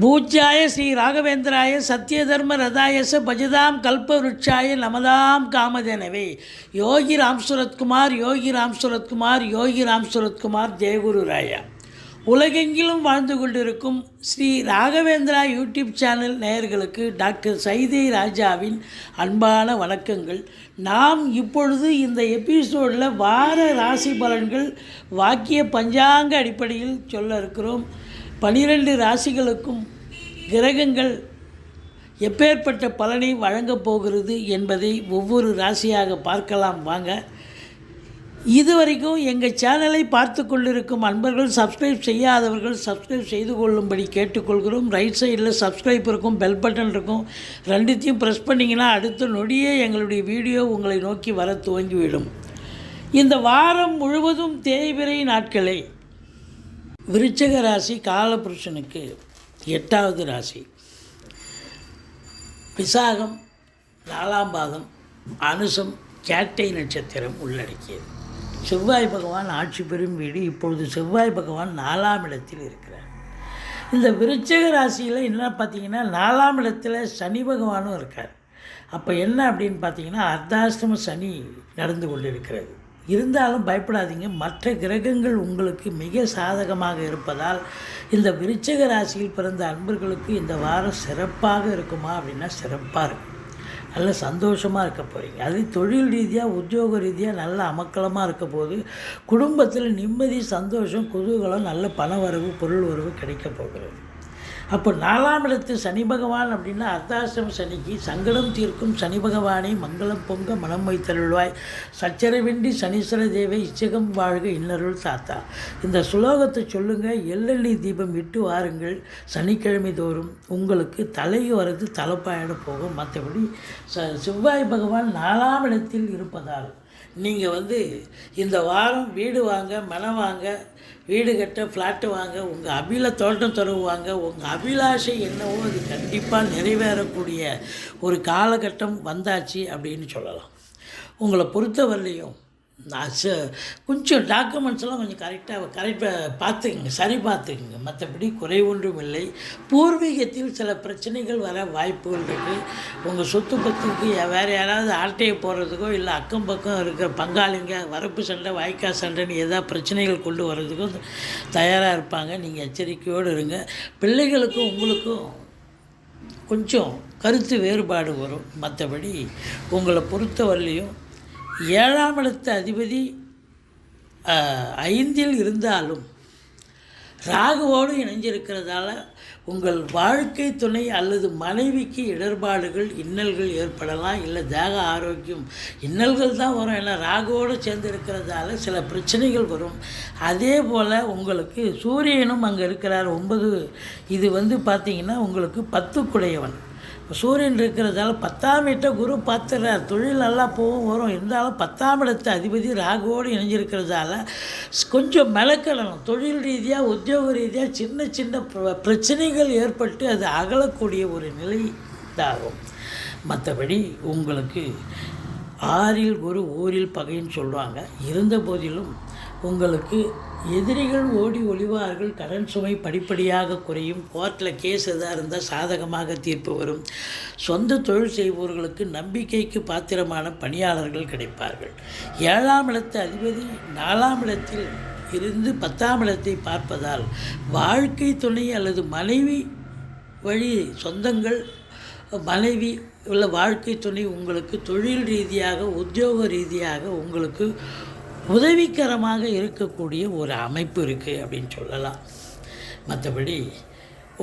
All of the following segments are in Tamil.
பூஜ்யாய ஸ்ரீ ராகவேந்திராய சத்ய தர்ம ரதாயச பஜதாம் கல்பவருட்சாய நமதாம் காமதேனவே. யோகி ராம் சுரத்குமார் யோகி ராம் சுரத்குமார் யோகி ராம் சுரத்குமார் ஜெயகுரு ராயா. உலகெங்கிலும் வாழ்ந்து கொண்டிருக்கும் ஸ்ரீ ராகவேந்திரா யூடியூப் சேனல் நேயர்களுக்கு டாக்டர் சைதை ராஜாவின் அன்பான வணக்கங்கள். நாம் இப்பொழுது இந்த எபிசோடில் வார ராசி பலன்கள் வாக்கிய பஞ்சாங்க அடிப்படையில் சொல்ல இருக்கிறோம். பனிரெண்டு ராசிகளுக்கும் கிரகங்கள் எப்பேற்பட்ட பலனை வழங்கப் போகிறது என்பதை ஒவ்வொரு ராசியாக பார்க்கலாம். வாங்க இதுவரைக்கும் எங்கள் சேனலை பார்த்து கொண்டிருக்கும் அன்பர்கள் சப்ஸ்கிரைப் செய்யாதவர்கள் சப்ஸ்கிரைப் செய்து கொள்ளும்படி கேட்டுக்கொள்கிறோம். ரைட் சைடில் சப்ஸ்கிரைப் இருக்கும் பெல் பட்டன் இருக்கும். ரெண்டுத்தையும் ப்ரெஸ் பண்ணிங்கன்னா அடுத்த நொடியே எங்களுடைய வீடியோ உங்களை நோக்கி வர துவங்கிவிடும். இந்த வாரம் முழுவதும் தேய்பிரை நாட்களே விருச்சக ராசி காலபுருஷனுக்கு எட்டாவது ராசி. விசாகம் நாலாம் பாதம் அனுசம் கேட்டை நட்சத்திரம் உள்ளடக்கியது. செவ்வாய் பகவான் ஆட்சி பெறும் வீடு இப்பொழுது செவ்வாய் பகவான் நாலாம் இடத்தில் இருக்கிறார். இந்த விருச்சக ராசியில் என்ன பார்த்தீங்கன்னா நாலாம் இடத்துல சனி பகவானும் இருக்கார். அப்போ என்ன அப்படின்னு பார்த்தீங்கன்னா அர்த்தாஷ்டம சனி நடந்து கொண்டிருக்கிறது. இருந்தாலும் பயப்படாதீங்க. மற்ற கிரகங்கள் உங்களுக்கு மிக சாதகமாக இருப்பதால் இந்த விருச்சக ராசியில் பிறந்த அன்பர்களுக்கு இந்த வாரம் சிறப்பாக இருக்குமா அப்படின்னா சிறப்பாக இருக்கும். நல்ல சந்தோஷமாக இருக்க போகிறீங்க அது தொழில் ரீதியாக உத்தியோக ரீதியாக நல்ல அமக்கலமாக இருக்க போது குடும்பத்தில் நிம்மதி சந்தோஷம் குதூகலம் நல்ல பண வரவு பொருள் வரவு கிடைக்க போகிறது. அப்போ நாலாம் இடத்து சனி பகவான் அப்படின்னா அர்த்தாசிரம சனிக்கு சங்கடம் தீர்க்கும் சனி பகவானை மங்களம் பொங்க மனம் வைத்தருள்வாய். சச்சரவின்றி சனீஸ்வர தேவை இச்சகம் வாழ்க இன்னருள் தாத்தா. இந்த சுலோகத்தை சொல்லுங்கள் எள்ளெண்ணி தீபம் இட்டு வாருங்கள் சனிக்கிழமை தோறும். உங்களுக்கு தலைக்கு வரது தலைப்பாயிட போகும். மற்றபடி ச செவ்வாய் பகவான் நாலாம் இடத்தில் இருப்பதால் நீங்கள் வந்து இந்த வாரம் வீடு வாங்க மனம் வாங்க வீடு கட்ட ஃப்ளாட்டு வாங்க உங்கள் அபில தோட்டம் தருவாங்க உங்கள் அபிலாஷை என்னவோ அது கண்டிப்பாக நிறைவேறக்கூடிய ஒரு காலகட்டம் வந்தாச்சு அப்படின்னு சொல்லலாம். உங்களை பொறுத்தவரையிலையும் கொஞ்சம் டாக்குமெண்ட்ஸ் எல்லாம் கொஞ்சம் கரெக்டாக கரெக்டாக பார்த்துக்குங்க சரி பார்த்துக்குங்க. மற்றபடி குறை ஒன்றும் இல்லை. பூர்வீகத்தில் சில பிரச்சனைகள் வர வாய்ப்புகள் இருக்குது உங்கள் சொத்து பத்துக்கு வேறு யாராவது ஆட்டையை போகிறதுக்கோ இல்லை அக்கம் பக்கம் இருக்கிற பங்காளிங்க வரப்பு சண்டை வாய்க்கா சண்டைன்னு ஏதாவது பிரச்சனைகள் கொண்டு வர்றதுக்கும் தயாராக இருப்பாங்க. நீங்கள் எச்சரிக்கையோடு இருங்க. பிள்ளைகளுக்கும் உங்களுக்கும் கொஞ்சம் கருத்து வேறுபாடு வரும். மற்றபடி உங்களை பொறுத்தவரையிலையும் ஏழாம் இடத்து அதிபதி ஐந்தில் இருந்தாலும் ராகுவோடு இணைஞ்சிருக்கிறதால உங்கள் வாழ்க்கை துணை அல்லது மனைவிக்கு இடர்பாடுகள் இன்னல்கள் ஏற்படலாம் இல்லை தேக ஆரோக்கியம் இன்னல்கள் தான் வரும். ஏன்னா ராகுவோடு சேர்ந்து இருக்கிறதால சில பிரச்சனைகள் வரும். அதே போல் உங்களுக்கு சூரியனும் அங்கே இருக்கிறார். ஒன்பது இது வந்து பார்த்திங்கன்னா உங்களுக்கு பத்துக்குடையவன். சூரியன் இருக்கிறதால பத்தாம் வீட்டை குரு பார்த்துறார். தொழில் நல்லா போகும் வரும். இருந்தாலும் பத்தாம் இடத்து அதிபதி ராகுவோடு இணைஞ்சிருக்கிறதால கொஞ்சம் மெலக்கடணும் தொழில் ரீதியாக உத்தியோக ரீதியாக சின்ன சின்ன பிரச்சனைகள் ஏற்பட்டு அது அகலக்கூடிய ஒரு நிலை இதாகும் மற்றபடி உங்களுக்கு ஆறில் குரு ஊரில் பகைன்னு சொல்லுவாங்க. இருந்த போதிலும் உங்களுக்கு எதிரிகள் ஓடி ஒளிவார்கள் கடன் சுமை படிப்படியாக குறையும் கோர்ட்டில் கேஸ் எதாக இருந்தால் சாதகமாக தீர்ப்பு வரும். சொந்த தொழில் செய்பவர்களுக்கு நம்பிக்கைக்கு பாத்திரமான பணியாளர்கள் கிடைப்பார்கள். ஏழாம் இடத்து அதிபதி நாலாம் இடத்தில் இருந்து பத்தாம் இடத்தை பார்ப்பதால் வாழ்க்கை துணை அல்லது மனைவி வழி சொந்தங்கள் மனைவி உள்ள வாழ்க்கை துணை உங்களுக்கு தொழில் ரீதியாக உத்தியோக ரீதியாக உங்களுக்கு உதவிகரமாக இருக்கக்கூடிய ஒரு அமைப்பு இருக்குது அப்படின்னு சொல்லலாம். மற்றபடி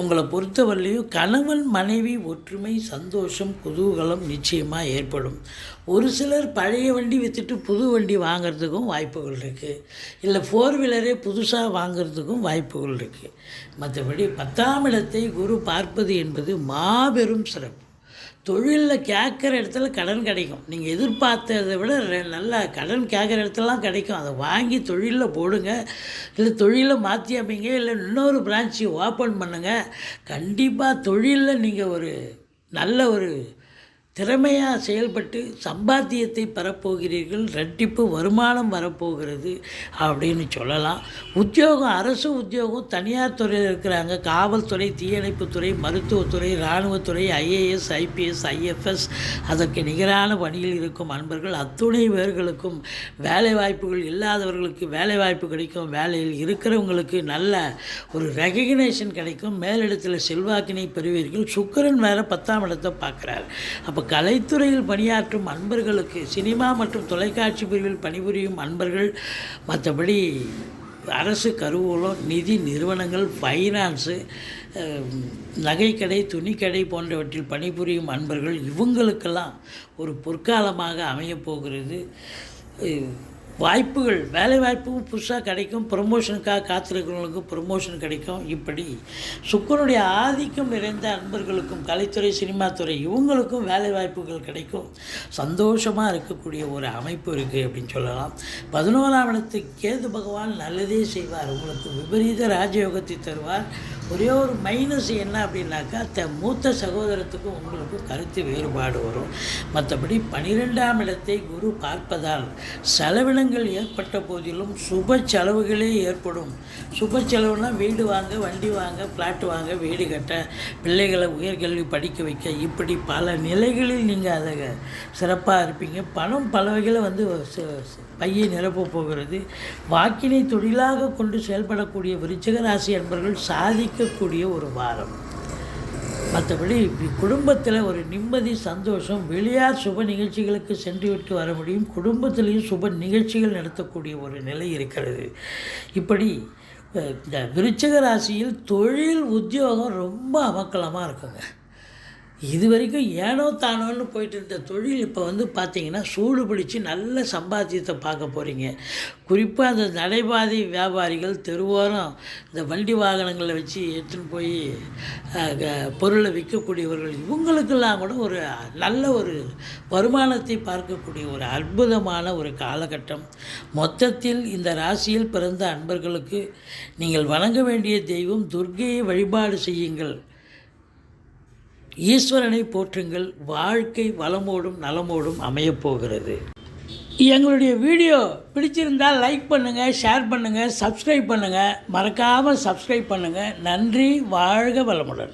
உங்களை பொறுத்தவரையிலையும் கணவன் மனைவி ஒற்றுமை சந்தோஷம் குதூகலம் நிச்சயமாக ஏற்படும். ஒரு சிலர் பழைய வண்டி விற்றுட்டு புது வண்டி வாங்குறதுக்கும் வாய்ப்புகள் இருக்குது இல்லை ஃபோர் வீலரே புதுசாக வாங்குறதுக்கும் வாய்ப்புகள் இருக்குது மற்றபடி பத்தாம் இடத்தை குரு பார்ப்பது என்பது மாபெரும் சிறப்பு. தொழிலில் கேட்குற இடத்துல கடன் கிடைக்கும். நீங்கள் எதிர்பார்த்ததை விட நல்லா கடன் கேட்குற இடத்துலலாம் கிடைக்கும். அதை வாங்கி தொழிலில் போடுங்க. இல்லை தொழிலை மாற்றி அமைங்க. இல்லை இன்னொரு பிரான்ச்சு ஓப்பன் பண்ணுங்கள் கண்டிப்பாக தொழிலில் நீங்கள் ஒரு நல்ல ஒரு திறமையாக செயல்பட்டு சம்பாத்தியத்தை பெறப்போகிறீர்கள் ரெட்டிப்பு வருமானம் வரப்போகிறது அப்படின்னு சொல்லலாம். உத்தியோகம் அரசு உத்தியோகம் தனியார் துறையில் இருக்கிறாங்க. காவல்துறை தீயணைப்புத்துறை மருத்துவத்துறை இராணுவத்துறை ஐஏஎஸ் ஐபிஎஸ் ஐஎஃப்எஸ் அதற்கு நிகரான பணியில் இருக்கும் அன்பர்கள் அத்துணை பேர்களுக்கும் வேலை வாய்ப்புகள் இல்லாதவர்களுக்கு வேலை வாய்ப்பு கிடைக்கும். வேலையில் இருக்கிறவங்களுக்கு நல்ல ஒரு ரெகக்னேஷன் கிடைக்கும். மேலிடத்தில் செல்வாக்கினை பெறுவீர்கள். சுக்கரன் வேறு பத்தாம் இடத்தை பார்க்குறாரு. அப்போ கலைத்துறையில் பணியாற்றும் அன்பர்களுக்கு சினிமா மற்றும் தொலைக்காட்சி பிரிவில் பணிபுரியும் அன்பர்கள் மற்றபடி அரசு கருவூலம் நிதி நிறுவனங்கள் ஃபைனான்ஸு நகைக்கடை துணிக்கடை போன்றவற்றில் பணிபுரியும் அன்பர்கள் இவங்களுக்கெல்லாம் ஒரு பொற்காலமாக அமையப் போகிறது. வாய்ப்புகள் வேலை புதுசாக கிடைக்கும் ப்ரொமோஷனுக்காக காத்திருக்கிறவங்களுக்கு ப்ரொமோஷன் கிடைக்கும். இப்படி சுக்கரனுடைய ஆதிக்கம் நிறைந்த அன்பர்களுக்கும் கலைத்துறை சினிமாத்துறை இவங்களுக்கும் வேலை வாய்ப்புகள் கிடைக்கும். சந்தோஷமாக இருக்கக்கூடிய ஒரு அமைப்பு இருக்குது அப்படின்னு சொல்லலாம். பதினோராம் இடத்துக்கு கேது பகவான் நல்லதே செய்வார். உங்களுக்கு விபரீத ராஜயோகத்தை தருவார். ஒரே ஒரு மைனஸ் என்ன அப்படின்னாக்கா த மூத்த சகோதரத்துக்கும் உங்களுக்கும் கருத்து வேறுபாடு வரும். மற்றபடி பனிரெண்டாம் இடத்தை குரு பார்ப்பதால் செலவினங்கள் ஏற்பட்ட போதிலும் சுப செலவுகளே ஏற்படும். சுப செலவுனால் வீடு வாங்க வண்டி வாங்க ஃப்ளாட் வாங்க வீடு கட்ட பிள்ளைகளை உயர்கல்வி படிக்க வைக்க இப்படி பல நிலைகளில் நீங்கள் அதை சிறப்பாக இருப்பீங்க. பணம் பல வகையில் வந்து பையை நிரப்ப போகிறது. வாக்கினை தொழிலாக கொண்டு செயல்படக்கூடிய விருச்சிக ராசி என்பவர்கள் சாதிக்கக்கூடிய ஒரு வாரம். மற்றபடி குடும்பத்தில் ஒரு நிம்மதி சந்தோஷம் வெளியார் சுப நிகழ்ச்சிகளுக்கு சென்று விட்டு வர முடியும். குடும்பத்திலையும் சுப நிகழ்ச்சிகள் நடத்தக்கூடிய ஒரு நிலை இருக்கிறது. இப்படி இந்த விருச்சிக ராசியில் தொழில் உத்தியோகம் ரொம்ப அமக்கலமாக இருக்குங்க. இது வரைக்கும் ஏனோ தானோன்னு போயிட்டு இருந்த தொழில் இப்போ வந்து பார்த்தீங்கன்னா சூடு பிடிச்சி நல்ல சம்பாத்தியத்தை பார்க்க போகிறீங்க குறிப்பாக அந்த நடைபாதை வியாபாரிகள் தெருவோரம் இந்த வண்டி வாகனங்களை வச்சு எடுத்துன்னு போய் க- பொருளை விற்கக்கூடியவர்கள் இவங்களுக்கெல்லாம் கூட ஒரு நல்ல ஒரு வருமானத்தை பார்க்கக்கூடிய ஒரு அற்புதமான ஒரு காலகட்டம். மொத்தத்தில் இந்த ராசியில் பிறந்த அன்பர்களுக்கு நீங்கள் வணங்க வேண்டிய தெய்வம் துர்க்கையை வழிபாடு செய்யுங்கள். ஈஸ்வரனை போற்றுங்கள். வாழ்க்கை வளமோடும் நலமோடும் அமையப் போகிறது எங்களுடைய வீடியோ பிடிச்சிருந்தால் லைக் பண்ணுங்கள் ஷேர் பண்ணுங்கள் சப்ஸ்கிரைப் பண்ணுங்கள் மறக்காமல் சப்ஸ்கிரைப் பண்ணுங்கள் நன்றி வாழ்க வளமுடன்.